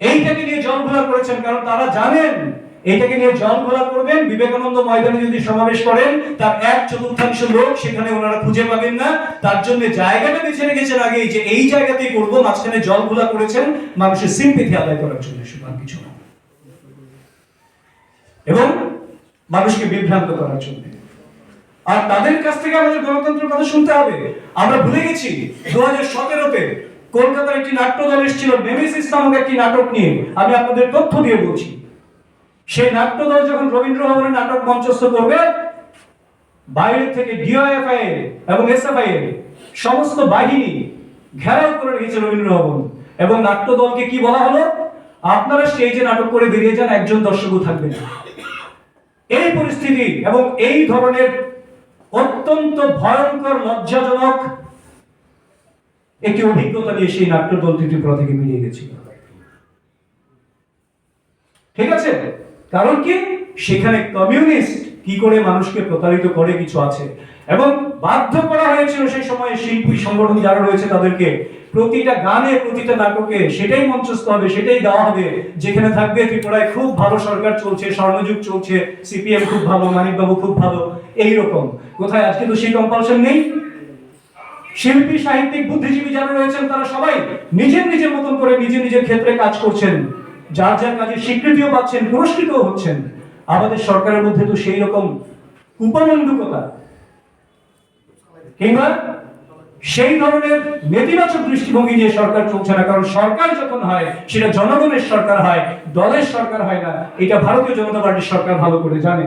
এইটাকে নিয়ে জল ঘোলা করেছেন কারণ তারা জানেন, এইটাকে নিয়ে জল ঘোলা করবেন। বিবেকানন্দ ময়দানে যদি সমাবেশ করেন, তার এক চতুর্থাংশ লোক সেখানে ওনারা খুঁজে পাবেন না। তার জন্য জায়গাটা বেছে রেখেছেন আগে যে এই জায়গাতেই করব, মাঝখানে জল ঘোলা করেছেন। মানুষের সিম্পিথি আদায় করার জন্য আর কিছু না। এবং মানুষকে বিভ্রান্ত করার জন্য। আর তাদের কাছ থেকে আমাদের গণতন্ত্রের কথা শুনতে হবে। আমরা ভুলে গেছি, দু হাজার সতেরোতে কলকাতার একটি নাট্য দল এসেছিল, নেমেসিস নামক একটি নাটক নিয়ে। আমি আপনাদের তথ্য দিয়ে বলছি। সেই নাট্য দল যখন রবীন্দ্র ভবনে নাটক মঞ্চস্থ করবে, বাইরে থেকে ডিওএফআই এবং এসএফআই সমস্ত বাহিনী ঘেরাও করে রেখেছে রবীন্দ্র ভবন। এবং নাট্য দলকে কি বলা হলো? আপনারা স্টেজে নাটক করে বেরিয়ে যান, একজন দর্শকও থাকবে না। এই পরিস্থিতি এবং এই ধরনের অত্যন্ত ভয়ঙ্কর, লজ্জাজনক একটি অভিজ্ঞতা নিয়ে সেই নাট্য দল ত্রিপুরা থেকে বেরিয়ে গেছিল। ঠিক আছে? কারণ কি? সেখানে কমিউনিস্ট কি করে মানুষকে প্রতারিত করে কিছু আছে? এবং বাধ্য করা হয়েছিল সেই সময় শিল্পী সংগঠন যারা রয়েছে তাদেরকে প্রতিটা গানে, প্রতিটা নাটকে সেটাই মঞ্চস্থ হবে, সেটাই গাওয়া হবে। যেখানে থাকবে ত্রিপুরায় খুব ভালো সরকার চলছে, স্বর্ণযুগ চলছে, সিপিএম খুব ভালো, মানিকবাবু খুব ভালো এই রকম কোথায়? আজকে তো সেই কম্পালশন নেই। শিল্পী, সাহিত্যিক, বুদ্ধিজীবী যারা রয়েছেন, তারা সবাই নিজের নিজের মতন করে নিজের নিজের ক্ষেত্রে কাজ করছেন। যার যার কাজে স্বীকৃতিও পাচ্ছেন, পুরস্কৃতও হচ্ছেন। আমাদের সরকারের মধ্যে তো সেই রকম কুপমণ্ডুকতা কিংবা সেই ধরনের নেতিবাচক দৃষ্টিভঙ্গি নিয়ে সরকার চলছে না, কারণ সরকার যখন হয়, সেটা জনগণের সরকার হয়, দলের সরকার হয় না। এটা ভারতীয় জনতা পার্টির সরকার ভালো করে জানে।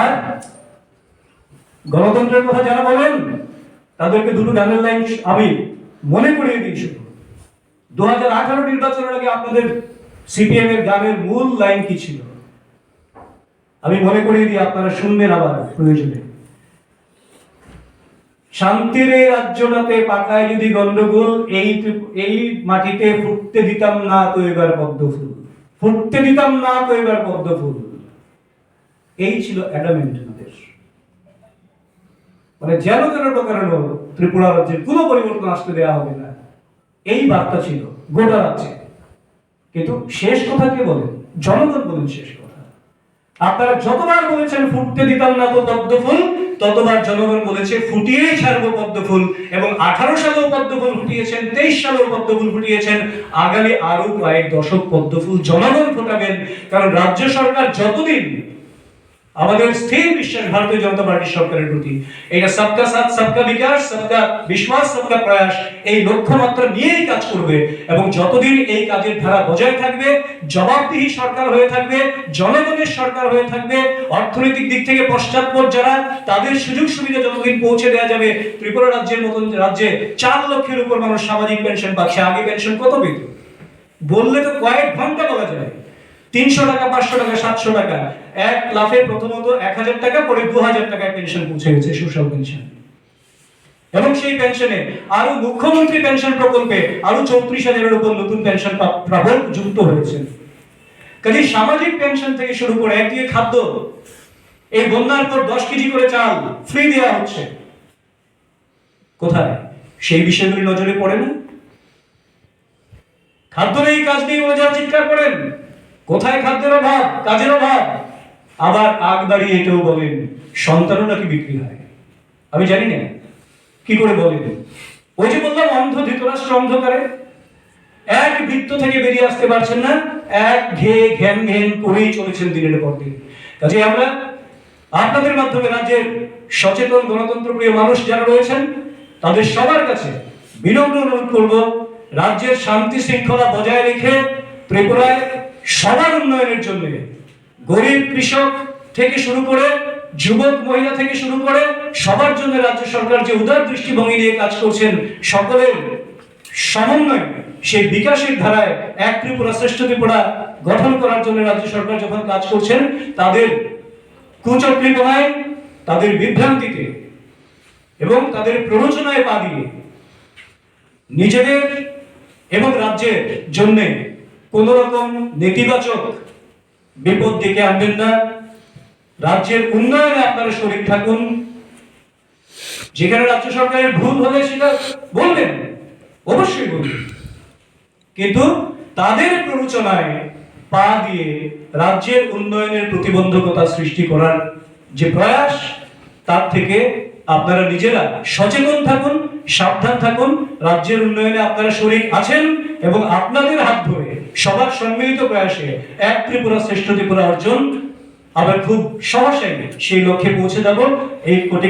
আর গণতন্ত্রের কথা যারা বলেন তাদেরকে দুটো গানের লাইন আমি মনে করিয়ে শুধু দু হাজার আঠারো নির্বাচনের আগে আপনাদের সিপিএম এর গানের মূল লাইন কি ছিল? আমি মনে করিয়ে দিই আপনারা শুনবেন আবার প্রয়োজনে। শান্তির এই রাজ্যটাতে পাকায় যদি গন্ডগোল, এই এই মাটিতে ফুটতে দিতাম না তো এবার পদ্ম ফুল ফুটতে দিতাম না তো এবার পদ্ম ফুল এই ছিল অ্যাডামেন্ট আমাদের মানে যেন তেন প্রকারেণ ত্রিপুরা রাজ্যের কোনো পরিবর্তন আসতে দেওয়া হবে না। এই বার্তা ছিল গোটা রাজ্যে। কিন্তু শেষ কথা কে বলেন? জনগণ বলেন শেষ কথা। আপনারা যতবার বলেছেন, ফুটতে দিতাম না তো পদ্ম ফুল, ততবার জনগণ বলেছে, ফুটিয়েই ছাড়বো পদ্ম ফুল। এবং আঠারো সালেও পদ্ম ফুল ফুটিয়েছেন, তেইশ সালেও পদ্ম ফুল ফুটিয়েছেন। আগামী আরও কয়েক দশক পদ্ম ফুল জনগণ ফোটাবেন। কারণ রাজ্য সরকার যতদিন আমাদের স্থির বিশ্বাস ভারতীয় জনতা পার্টির সরকারের প্রতি। এটা সবকা সাথ, সবকা বিকাশ, সবকা বিশ্বাস, সবকা প্রয়াস, এই লক্ষ্যমাত্রা নিয়েই কাজ করবে এবং যতদিন এই কাজের ধারা বজায় থাকবে, জবাবদিহি সরকার হয়ে থাকবে, জনগণের সরকার হয়ে থাকবে, অর্থনৈতিক দিক থেকে পশ্চাৎপদ যারা, তাদের সুযোগ সুবিধা যতদিন পৌঁছে দেওয়া যাবে, ত্রিপুরা রাজ্যের মতন রাজ্যে চার লক্ষের উপর মানুষ সামাজিক পেনশন পাচ্ছে, আগে পেনশন কত পেত? বললে তো কয়েক ঘণ্টা বলা যায়। তিনশো টাকা, পাঁচশো টাকা, সাতশো টাকা এক লাফে প্রথমত এক হাজার টাকা, পরে দু হাজার টাকায় পেনশন পৌঁছে গেছে সোশ্যাল পেনশন এবং সেই পেনশনে আরও মুখ্যমন্ত্রী পেনশন প্রকল্পে আরও চৌত্রিশ হাজারের উপর নতুন পেনশন প্রাবল যুক্ত হয়েছে কাজে সামাজিক পেনশন থেকে শুরু করে একদিকে খাদ্য, এই বন্যার পর দশ কেজি করে চাল ফ্রি দেওয়া হচ্ছে। কোথায়? সেই বিষয়গুলি নজরে পড়ে না। খাদ্য নেই কাজ নেই বলে যারা চিৎকার করেন। কোথায় খাদ্যের অভাব? কাজের অভাব। আবার আগ দাঁড়িয়ে এটাও বলেন, সন্তানও নাকি বিক্রি হয়? আমি জানি না। কি করে বলেন? ওই যে বললাম, অন্ধ ধৃতরাষ্ট্র অন্ধকারে। এক বৃত্ত থেকে বেরিয়ে আসতে পারছেন না, এক ঘে ঘ্যান ঘ্যান করেই চলেছেন দিনের পর দিন। কাজে আমরা আপনাদের মাধ্যমে রাজ্যের সচেতন গণতন্ত্র প্রিয় মানুষ যারা রয়েছেন, তাদের সবার কাছে বিনম্র অনুরোধ করব, রাজ্যের শান্তি শৃঙ্খলা বজায় রেখে ত্রিপুরায় সবার উন্নয়নের জন্য গরিব কৃষক থেকে শুরু করে, যুবক, মহিলা থেকে শুরু করে, সবার জন্য রাজ্য সরকার যে উদার দৃষ্টিভঙ্গি নিয়ে কাজ করছেন, সকলের সমন্বয়, সেই বিকাশের ধারায় এক ত্রিপুরা শ্রেষ্ঠ ত্রিপুরা গঠন করার জন্য রাজ্য সরকার যখন কাজ করছেন, তাদের কুচক্রিপনায় তাদের বিভ্রান্তিতে এবং তাদের প্ররোচনায় পা দিয়ে নিজেদের এবং রাজ্যের জন্য কোন রকম নেতিবাচক বিপদ ডেকে আনবেন না। রাজ্যের উন্নয়নে আপনারা শরীর থাকুন। যেখানে রাজ্য সরকারের ভুল হলে সেটা বলবেন, অবশ্যই বলবেন। কিন্তু তাদের প্ররোচনায় পা দিয়ে রাজ্যের উন্নয়নের প্রতিবন্ধকতা সৃষ্টি করার যে প্রয়াস, তার থেকে আপনারা নিজেরা সচেতন থাকুন। সাবধান থাকুন, রাজ্যের উন্নয়নে আপনারা শরীর আছেন এবং আপনাদের হাত ধরে সবার সম্মিলিত প্রয়াসে এক ত্রিপুরা শ্রেষ্ঠ ত্রিপুরা অর্জন আবার খুব সহসাই সেই লক্ষ্যে পৌঁছে যাব। এই কোটি